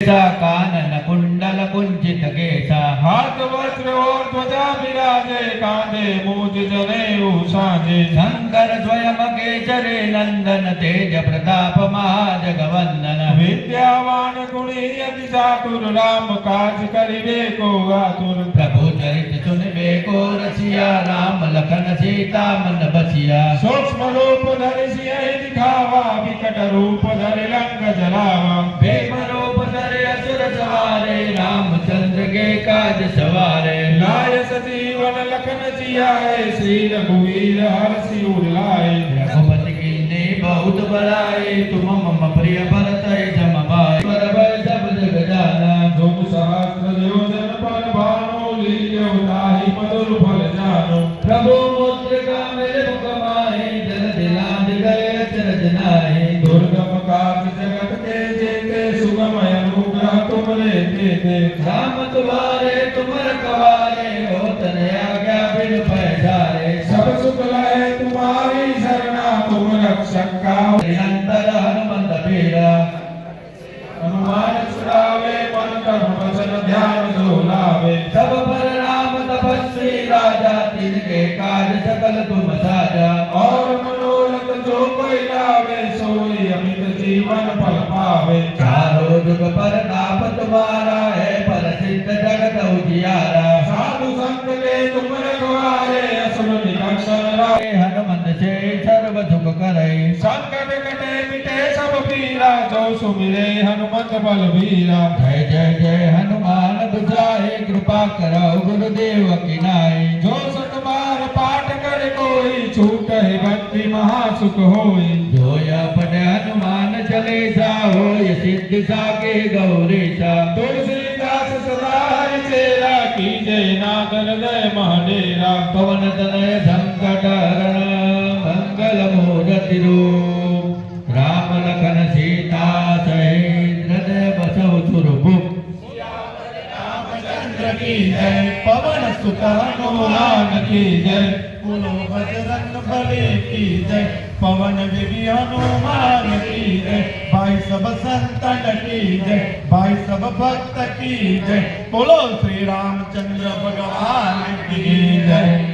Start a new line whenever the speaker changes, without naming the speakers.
केसा कानन कुंडल कुंचित केसा
हाथ वस्त्र और ध्वजा विराजे कांधे मूज जने साजे
शंकर स्वयं केसरे नंदन तेज प्रताप महाजगवंदन
विद्यावान गुणी अति चातुर राम काज करिवे को आतुर
प्रभु चरित सुनबे को रसिया राम लखन सीता मन बसिया
सूक्ष्म रूप धरि सिंह दिखावा विकट रूप धरि लंक जलावा लखन जियाए श्री रघुवीर हर्षि उल्लाए
रघुपति की ने बहुत बड़ाई तुम मम प्रिय भरत जम भाई भय सब जग जाना
तुम सहस्र योजन पर भानो लील्यो ताहि मधुर फल जानो
प्रभु मुद्रिका मेरे मुख माहे जन दिलांद गए अचरज नाहे
दुर्गम काज जगत के जेते सुगम अनुग्रह तुमरे देते
राम तुम्हारे तुम निरंतर हनुमंत पीरा
हनुमान छुड़ावे मन कर्म वचन ध्यान जो
सब पर राम तपस्वी राजा तिनके काज सकल तुम साजा
और मनोरथ जो कोई लावे सोई अमित जीवन फल पावे
चारों जुग पर ताप तुम्हारा है पर सिद्ध जगत उजियारा
साधु संत के तुम रखवारे असुर निकंदन रावे
हनुमंत से करे
संकट कटे मिटे सब पीरा, जो सुमिरे हनुमत बल वीरा
जय जय जय, हनुमान बुझाए, कृपा करो गुरुदेव की नाई
जो सत बार पाठ कर कोई, छूट भक्ति महासुख होई
जो पद हनुमान चले सा हो सिद्ध साके गौरीसा
तुलसीदास सदा हरि सेवा की जय नागर जय महाडेरा।
पवन तनय संकट
रामचंद्र की जय, पवन सुत हनुमान की जय बोलो बजरंग बली की जय, पवन विधि हनुमान की जय, भाई सब संतन की जय, भाई सब भक्त की जय, बोलो श्री रामचंद्र भगवान की जय।